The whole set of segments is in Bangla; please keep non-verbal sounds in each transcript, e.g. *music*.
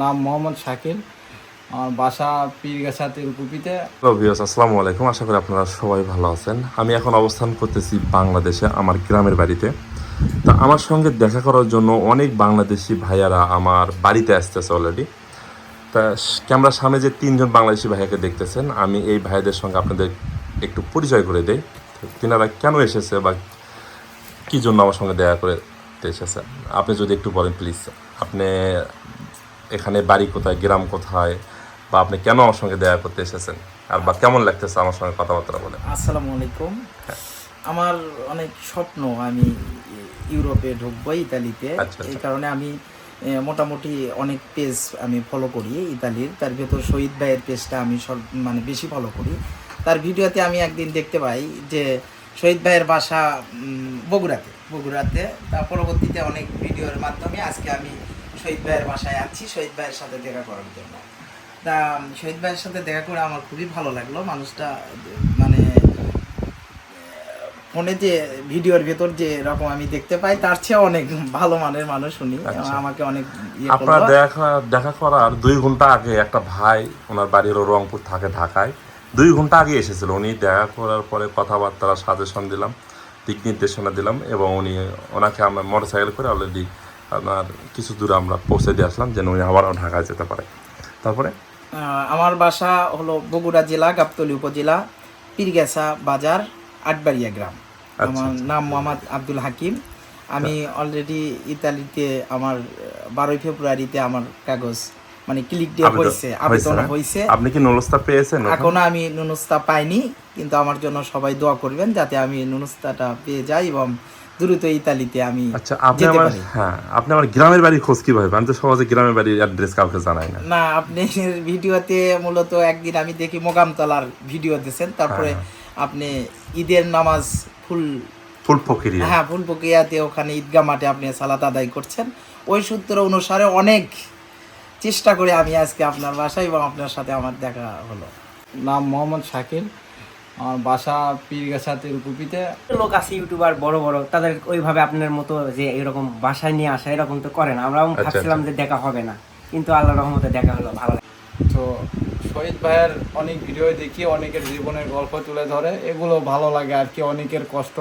নাম মোহাম্মদ শাকিল। আমার বাসা পীরগাছা তেলকুপিতে ভিউয়ার্স আসসালামু আলাইকুম। আশা করি আপনারা সবাই ভালো আছেন। আমি এখন অবস্থান করতেছি বাংলাদেশে, আমার গ্রামের বাড়িতে। তা আমার সঙ্গে দেখা করার জন্য অনেক বাংলাদেশি ভাইয়ারা আমার বাড়িতে আসতেছে অলরেডি তা ক্যামেরার সামনে যে তিনজন বাংলাদেশি ভাইয়াকে দেখতেছেন, আমি এই ভাইদের সঙ্গে আপনাদের একটু পরিচয় করে দেই। তিনারা কেন এসেছে বা কী জন্য আমার সঙ্গে দেখা করে এসেছে? আপনি যদি একটু বলেন প্লিজ আপনি এখানে বাড়ি কোথায় গ্রাম কোথায় বা আপনি কেন আমার সঙ্গে দেখা করতে এসেছেন? আর বা কেমন লাগতেছে আমার সঙ্গে কথাবার্তা বলে? আসসালামু আলাইকুম। আমার অনেক স্বপ্ন আমি ইউরোপে ঢুকবো ইতালিতে। আচ্ছা, এই আচ্ছা। কারণে আমি মোটামুটি অনেক পেজ আমি ফলো করি ইতালির। তার ভেতর শহীদ ভাইয়ের পেজটা আমি সব মানে বেশি ফলো করি। তার ভিডিওতে আমি একদিন দেখতে পাই যে শহীদ ভাইয়ের বাসা বগুড়াতে। বগুড়াতে তার পরবর্তীতে অনেক ভিডিওর মাধ্যমে আজকে আমি শহীদ ভাইয়ের বাসায় আছি শহীদ ভাইয়ের সাথে দেখা করার জন্য। তা শহীদ ভাইয়ের সাথে দেখা করে আমার খুবই ভালো লাগল। মানুষটা মানে ফোনে যে ভিডিওর ভেতর যে রকম আমি দেখতে পাই তার চেয়ে অনেক ভালো মানের মানুষ উনি। আচ্ছা। আমাকে অনেক ইয়ে আপনার দেখা দেখা করার দুই ঘণ্টা আগে একটা ভাই ওনার বাড়ি হলো রংপুর থাকে ঢাকায় দুই ঘণ্টা আগে এসেছিল। উনি দেখা করার পরে কথাবার্তা সাজেশন দিলাম দিক নির্দেশনা দিলাম এবং উনি ওনাকে আমরা মোটর সাইকেল করে অলরেডি আপনার কিছু দূরে আমরা পৌঁছে দিয়ে আসলাম যেন উনি আবারও ঢাকায় যেতে পারে। তারপরে? আমার বাসা হলো বগুড়া জেলা গাবতলী উপজেলা পীরগেছা বাজার আটবাড়িয়া গ্রাম। আমার নাম মোহাম্মদ আব্দুল হাকিম। আমি অলরেডি ইতালিতে আমার বারোই ফেব্রুয়ারিতে আমার কাগজ মানে ক্লিক দিয়ে হয়েছে আবেদন হয়েছে। আপনি কি নলস্তা পেয়েছেন এখনও আমি নুনুস্তা পাইনি কিন্তু আমার জন্য সবাই দোয়া করবেন যাতে আমি নুনুস্তাটা পেয়ে যাই এবং দ্রুত ইতালিতে আমি আচ্ছা আপনি আমার হ্যাঁ আপনি আমার গ্রামের বাড়ির খোঁজ কীভাবে? আমি তো সহজে গ্রামের বাড়ির অ্যাড্রেস কাউকে জানাই না। না আপনি *laughs* ভিডিওতে মূলত একদিন আমি দেখি মোগামতলার ভিডিও দিয়েছেন। তারপরে আপনি ঈদের নামাজ ফুল ফুল হ্যাঁ ফুল প্রক্রিয়াতে ওখানে ঈদগাহ মাঠে আপনি সালাত আদায় করছেন। ওই সূত্র অনুসারে অনেক চেষ্টা করে আমি আজকে আপনার বাসায় এবং আপনার সাথে আমার দেখা হলো। নাম মোহাম্মদ শাকিল। আমার বাসা পীরগাছা তেলকুপিতে লোক আছে ইউটিউবার বড় বড় তাদের ওইভাবে আপনার মতো যে এরকম বাসায় নিয়ে আসা এরকম তো করে না। আমরাও আচ্ছা, ভাবছিলাম যে দেখা হবে না কিন্তু আল্লাহ রহমতে দেখা হলো ভালো লাগে। তো শহীদ ভাইয়ের অনেক ভিডিও দেখি অনেকের জীবনের গল্প তুলে ধরে এগুলো ভালো লাগে আর কি অনেকের কষ্ট।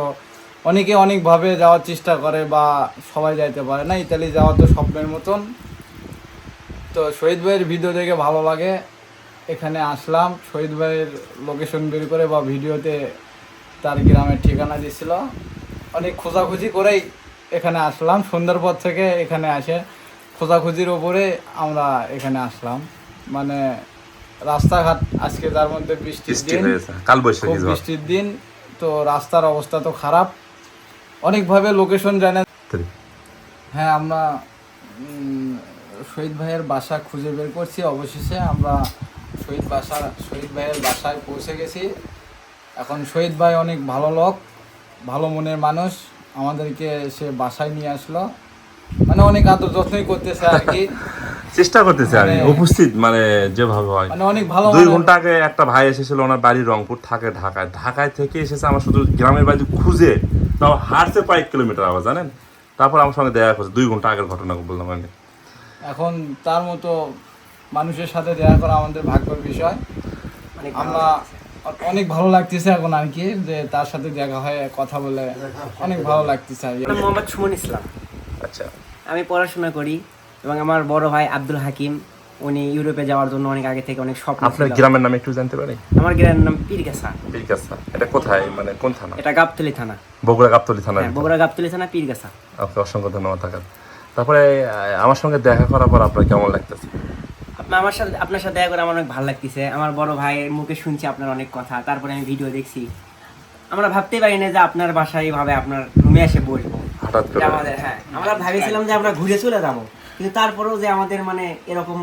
অনেকে অনেকভাবে যাওয়ার চেষ্টা করে বা সবাই যাইতে পারে না ইতালি যাওয়া তো স্বপ্নের মতন। তো শহীদ ভাইয়ের ভিডিও দেখে ভালো লাগে। এখানে আসলাম শহীদ ভাইয়ের লোকেশন বের করে বা ভিডিওতে তার গ্রামের ঠিকানা দিয়েছিল অনেক খোঁজাখুঁজি করেই এখানে আসলাম সন্ধ্যার পর থেকে এখানে আসে। খোঁজাখুঁজির ওপরে আমরা এখানে আসলাম। মানে রাস্তাঘাট আজকে তার মধ্যে বৃষ্টির দিন খুব বৃষ্টির দিন তো রাস্তার অবস্থা তো খারাপ। অনেকভাবে লোকেশন জানে হ্যাঁ আমরা শহীদ ভাইয়ের বাসা খুঁজে বের করছি। অবশেষে আমরা শহীদ বাসা শহীদ ভাইয়ের বাসায় পৌঁছে গেছি। এখন শহীদ ভাই অনেক ভালো লোক ভালো মনের মানুষ। আমাদেরকে সে বাসায় নিয়ে আসলো। মানে অনেক আদর যত্নই করতেছে আর কি। *laughs* চেষ্টা করতেছে আমি মানে- উপস্থিত মানে যেভাবে হয়। মানে অনেক ভালো দুই ঘণ্টা আগে একটা ভাই এসেছিল ওনার বাড়ি রংপুর থাকে ঢাকায়। ঢাকায় থেকে এসেছে আমার শুধু গ্রামের বাড়ি খুঁজে তাও হাঁটছে কয়েক কিলোমিটার আবার জানেন? তারপর আমার সঙ্গে দেখা করছে দুই ঘণ্টা আগের ঘটনা বললাম আমি। এখন তার মতো মানুষের সাথে দেখা করা আমাদের ভাগ্যের বিষয়। অনেক আমরা অনেক ভালো লাগতেছে এখন আর কি যে তার সাথে দেখা হয় কথা বলে অনেক ভালো লাগতেছে আর কি। মোহাম্মদ সুমন ইসলাম। আচ্ছা। আমি পড়াশোনা করি এবং আমার বড় ভাই আব্দুল হাকিম উনি ইউরোপে যাওয়ার জন্য অনেক আগে থেকে অনেক স্বপ্ন আপনার গ্রামের নাম একটু জানতে পারি? আমার গ্রামের নাম পীরগাছা। পীরগাছা। এটা কোথায়? মানে কোন থানা? এটা গাবতলি থানা। বগুড়া গাবতলি থানা হ্যাঁ বগুড়া গাবতলি থানা পীরগাছা। আপনাকে অসংখ্য ধন্যবাদ থাকার তারপরে আমার সঙ্গে দেখা করার পর আপনার কেমন লাগতেছে? আমার সাথে আপনার সাথে দেখা করে আমার অনেক ভালো লাগতেছে। আমার বড় ভাইয়ের মুখে শুনছি আপনার অনেক কথা তারপরে আমি ভিডিও দেখছি। আমরা ভাবতেই পারি না যে আপনার বাসায় এইভাবে আপনার রুমে এসে বসবো। হঠাৎ করে। আমাদের হ্যাঁ আমরা ভেবেছিলাম যে আমরা ঘুরে চলে যাব। কিন্তু তারপরেও যে আমাদের মানে এরকম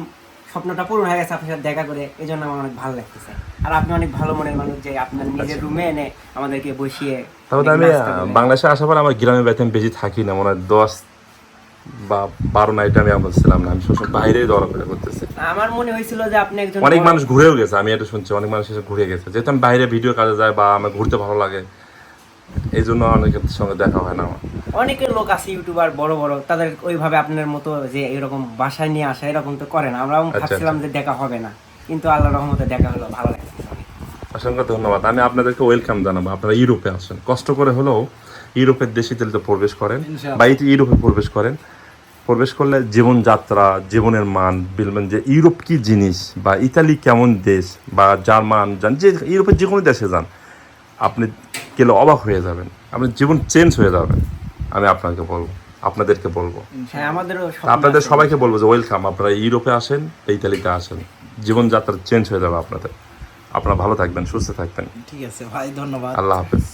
স্বপ্নটা পূরণ হয়ে গেছে আপনার সাথে দেখা করে এই জন্য আমার অনেক ভালো লাগতেছে। আর আপনি অনেক ভালো মনের মানুষ যে আপনার নিজের রুমে এনে আমাদেরকে বসিয়ে তারপরে আমি। বাংলাদেশে আসার পর আমার গ্রামে বেতন বেশি থাকি না মনে হয় দশ বা বারো নাইট আমি আমার ছিলাম না আমি সবসময় বাইরেই করতেছি। আমার মনে হয়েছিল যে আপনি একজন অনেক মানুষ ঘুরেও গেছে আমি এটা শুনছি অনেক মানুষ এসে ঘুরে গেছে। যেহেতু আমি বাইরে ভিডিও কাজে যায় বা আমার ঘুরতে ভালো লাগে এই জন্য অনেকের সঙ্গে দেখা হয় না আমার। অনেকের লোক আছে ইউটিউবার বড় বড় তাদের ওইভাবে আপনার মতো যে এরকম বাসায় নিয়ে আসা এরকম তো করে না। আমরাও আচ্ছা, ভাবছিলাম যে দেখা হবে না কিন্তু আল্লাহ রহমতে দেখা হলো ভালো লাগছে অসংখ্য ধন্যবাদ। আমি আপনাদেরকে ওয়েলকাম জানাব আপনারা ইউরোপে আসেন কষ্ট করে হলেও ইউরোপের দেশে তো প্রবেশ করেন বা এই ইউরোপে প্রবেশ করেন প্রবেশ করলে জীবনযাত্রা জীবনের মান বলবেন যে ইউরোপ কি জিনিস বা ইতালি কেমন দেশ বা জার্মান যান যে ইউরোপের যে কোনো দেশে যান আপনি গেলে অবাক হয়ে যাবেন আপনার জীবন চেঞ্জ হয়ে যাবে। আমি আপনাকে বলব আপনাদেরকে বলব। আপনাদের সবাইকে বলব যে ওয়েলকাম আপনারা ইউরোপে আসেন ইতালিতে আসেন। জীবনযাত্রা চেঞ্জ হয়ে যাবে আপনাদের। আপনারা ভালো থাকবেন সুস্থ থাকবেন। ঠিক আছে ভাই ধন্যবাদ। আল্লাহ হাফেজ।